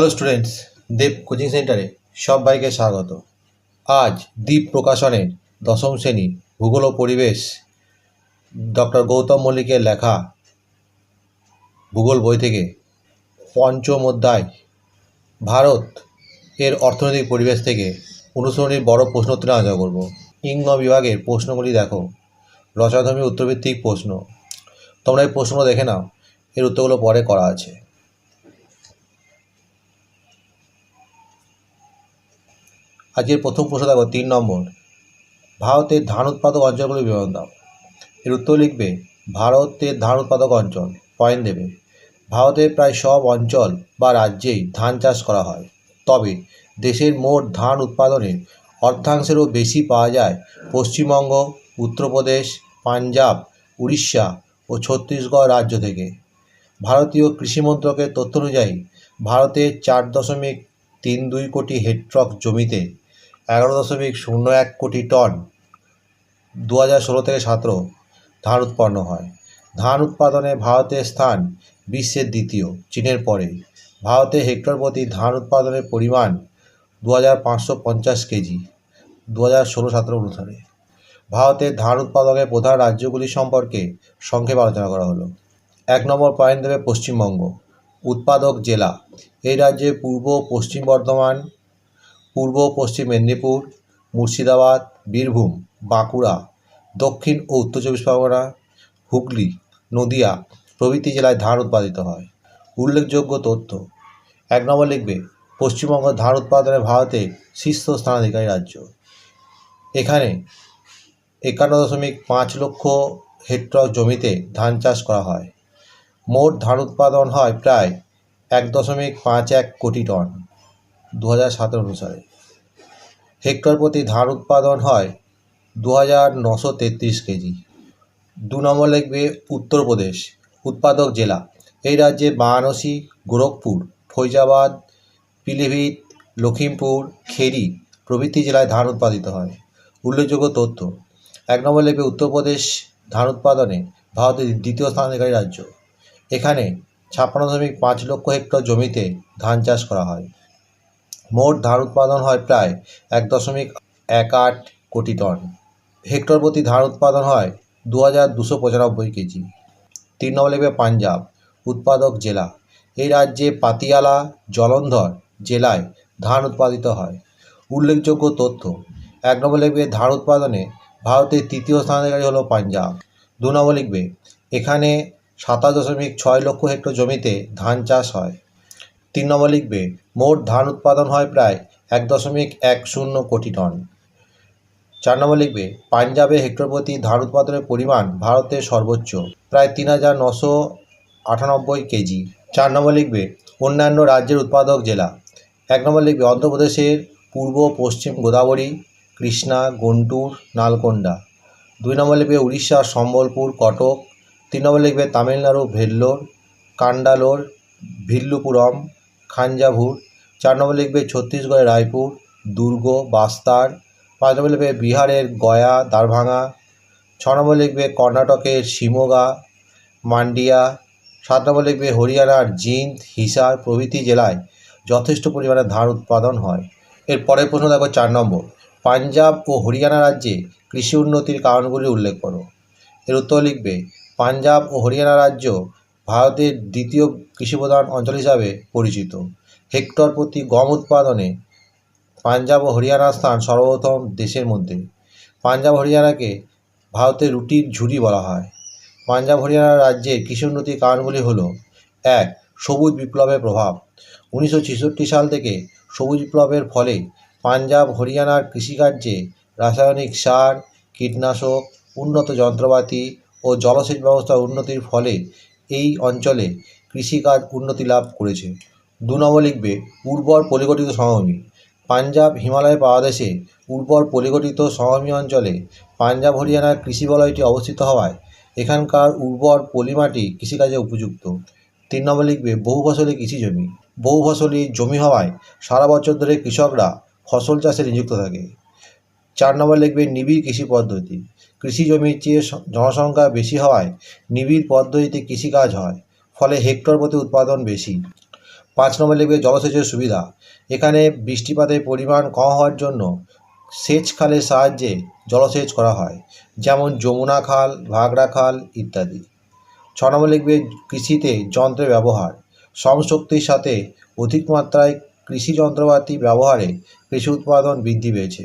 Hello students দেব coaching সেন্টারে সবাইকে স্বাগত। আজ দ্বীপ প্রকাশনের দশম শ্রেণি ভূগোল ও পরিবেশ ডক্টর গৌতম মল্লিকের লেখা ভূগোল বই থেকে পঞ্চম অধ্যায়, ভারত এর অর্থনৈতিক পরিবেশ থেকে অনুসরণীর বড় প্রশ্নোত্তর আলোচনা করব। ইংন বিভাগের প্রশ্নগুলি দেখো। রচনাধর্মী উত্তরভিত্তিক প্রশ্ন। তোমরা এই প্রশ্নগুলো দেখে নাও। এর উত্তরগুলো পরে করা আছে। আজকের প্রথম প্রশ্ন দেখো, তিন নম্বর। ভারতের ধান উৎপাদক অঞ্চলগুলি বিবরণ দাও। এর উত্তর লিখবে, ভারতের ধান উৎপাদক অঞ্চল। পয়েন্ট দেবে, ভারতের প্রায় সব অঞ্চল বা রাজ্যেই ধান চাষ করা হয়। তবে দেশের মোট ধান উৎপাদনের অর্ধাংশেরও বেশি পাওয়া যায় পশ্চিমবঙ্গ, উত্তরপ্রদেশ, পাঞ্জাব, উড়িষ্যা ও ছত্তিশগড় রাজ্য থেকে। ভারতীয় কৃষি মন্ত্রকের তথ্য অনুযায়ী ভারতের চার দশমিক তিন দুই কোটি হেক্টর জমিতে এগারো দশমিক শূন্য এক কোটি টন দু হাজার ষোলো থেকে সতেরো ধান উৎপন্ন হয়। ধান উৎপাদনে ভারতের স্থান বিশ্বের দ্বিতীয়, চীনের পরে। ভারতে হেক্টর প্রতি ধান উৎপাদনের পরিমাণ দু হাজার পাঁচশো পঞ্চাশ কেজি দু হাজার ষোলো সতেরো অনুসারে। ভারতের ধান উৎপাদনের প্রধান রাজ্যগুলি সম্পর্কে সংক্ষেপে আলোচনা করা হলো। এক নম্বর পয়েন্ট দেবে পশ্চিমবঙ্গ, উৎপাদক জেলা। এই রাজ্যে পূর্ব, পশ্চিম বর্ধমান পূর্ব পশ্চিম মেদিনীপুর, মুর্শিদাবাদ, বীরভূম, বাঁকুড়া, দক্ষিণ ও উত্তর চব্বিশ পরগনা, হুগলি, নদিয়া প্রভৃতি জেলায় ধান উৎপাদিত হয়। উল্লেখযোগ্য তথ্য, এক নম্বর লিখবে, পশ্চিমবঙ্গ ধান উৎপাদনে ভারতে শীর্ষ স্থানাধিকারী রাজ্য। এখানে একান্ন দশমিক পাঁচ লক্ষ হেক্টর জমিতে ধান চাষ করা হয়। মোট ধান উৎপাদন হয় প্রায় এক দশমিক পাঁচ এক কোটি টন। দু হাজার সতেরো অনুসারে হেক্টর প্রতি ধান উৎপাদন হয় দু কেজি। দু নম্বর লিখবে উত্তরপ্রদেশ, উৎপাদক জেলা। এই রাজ্যে বারাণসী, গোরখপুর, ফৈজাবাদ, পিলিভিত লখিমপুর খেরি প্রভৃতি জেলায় ধান উৎপাদিত হয়। উল্লেখযোগ্য তথ্য, এক নম্বর লিখবে উত্তরপ্রদেশ ধান উৎপাদনে ভারতের দ্বিতীয় স্থানাধিকারী রাজ্য। এখানে ছাপ্পান্ন দশমিক পাঁচ লক্ষ হেক্টর জমিতে ধান চাষ করা হয়। মোট ধান উৎপাদন হয় প্রায় এক দশমিক এক আট কোটি টন। হেক্টর প্রতি ধান উৎপাদন হয় দু হাজার দুশো পঁচানব্বই কেজি। তিন নম্বর লিখবে পাঞ্জাব, উৎপাদক জেলা। এই রাজ্যে পাতিয়ালা, জলন্ধর জেলায় ধান উৎপাদিত হয়। উল্লেখযোগ্য তথ্য, এক নম্বর লিখবে ধান উৎপাদনে ভারতের তৃতীয় স্থানাধিকারী হলো পাঞ্জাব। দু নম্বর লিখবে, এখানে সাতাশ দশমিক ছয় লক্ষ হেক্টর জমিতে ধান চাষ হয়। তিন নম্বর লিখবে, মোট ধান উৎপাদন হয় প্রায় এক দশমিক এক শূন্য কোটি টন। চার নম্বর লিখবে, পাঞ্জাবে হেক্টর প্রতি ধান উৎপাদনের পরিমাণ ভারতের সর্বোচ্চ, প্রায় তিন হাজার নশো আটানব্বই কেজি। চার নম্বর লিখবে, অন্যান্য রাজ্যের উৎপাদক জেলা। এক নম্বর লিখবে, অন্ধ্রপ্রদেশের পূর্ব পশ্চিম গোদাবরী, কৃষ্ণা, গুন্টুর, নালকোন্ডা। দুই নম্বর লিখবে উড়িষ্যার সম্বলপুর, কটক। তিন নম্বর লিখবে, তামিলনাড়ু, ভেল্লোর, কান্ডালোর, ভিল্লুপুরম খাঞ্জাভুর, চার নম্বর লিখবে ছত্তিশগড়ের রায়পুর, দুর্গ, বাস্তার, পাঁচ নম্বর লিখবে বিহারের গয়া, দারভাঙা, ছ নম্বর লিখবে কর্ণাটকের শিমোগা, মান্ডিয়া, সাত নম্বর লিখবে হরিয়ানার জিন্দ, হিসার প্রভৃতি জেলায় যথেষ্ট পরিমাণে ধান উৎপাদন হয়। এর পরের প্রশ্ন দেখো চার নম্বর। পাঞ্জাব ও হরিয়ানা রাজ্যে কৃষি উন্নতির কারণগুলি উল্লেখ করো। এর উত্তর লিখবে, পাঞ্জাব ও হরিয়ানা রাজ্য ভারতের দ্বিতীয় কৃষিপ্রধান অঞ্চল হিসাবে পরিচিত। হেক্টর প্রতি গম উৎপাদনে পাঞ্জাব ও হরিয়ানার স্থান সর্বপ্রথম দেশের মধ্যে। পাঞ্জাব হরিয়ানাকে ভারতের রুটির ঝুড়ি বলা হয়। পাঞ্জাব হরিয়ানা রাজ্যের কৃষি উন্নতির কারণগুলি হল, এক, সবুজ বিপ্লবের প্রভাব। উনিশশো ছেষট্টি সাল থেকে সবুজ বিপ্লবের ফলে পাঞ্জাব হরিয়ানার কৃষিকার্যে রাসায়নিক সার, কীটনাশক, উন্নত যন্ত্রপাতি ও জলসেচ ব্যবস্থার উন্নতির ফলে এই অঞ্চলে কৃষিকাজ উন্নতি লাভ করেছে। দু নম্বর লিখবে, উর্বর পরিগঠিত সমভূমি। পাঞ্জাব হিমালয় পাদদেশে উর্বর পরিগঠিত সমভূমি অঞ্চলে পাঞ্জাব, হরিয়ানার কৃষি বলয়টি অবস্থিত হওয়ায় এখানকার উর্বর পলিমাটি কৃষিকাজে উপযুক্ত। তিন নম্বর লিখবে বহু ফসলি কৃষি জমি। বহু ফসলি জমি হওয়ায় সারা বছর ধরে কৃষকরা ফসল চাষে নিযুক্ত থাকে। চার নম্বর লিখবে, নিবিড় কৃষি পদ্ধতি। কৃষি জমির চেয়ে জনসংখ্যা বেশি হওয়ায় নিবিড় পদ্ধতিতে কৃষিকাজ হয়, ফলে হেক্টর প্রতি উৎপাদন বেশি। পাঁচ নম্বর লিখবে জলসেচের সুবিধা, এখানে বৃষ্টিপাতের পরিমাণ কম হওয়ার জন্য সেচ খালের সাহায্যে জলসেচ করা হয়, যেমন যমুনা খাল, ভাগড়া খাল ইত্যাদি। ছ নম্বর লিখবে কৃষিতে যন্ত্রের ব্যবহার শ্রমশক্তির সাথে অধিক মাত্রায় কৃষি যন্ত্রপাতি ব্যবহারে কৃষি উৎপাদন বৃদ্ধি পেয়েছে।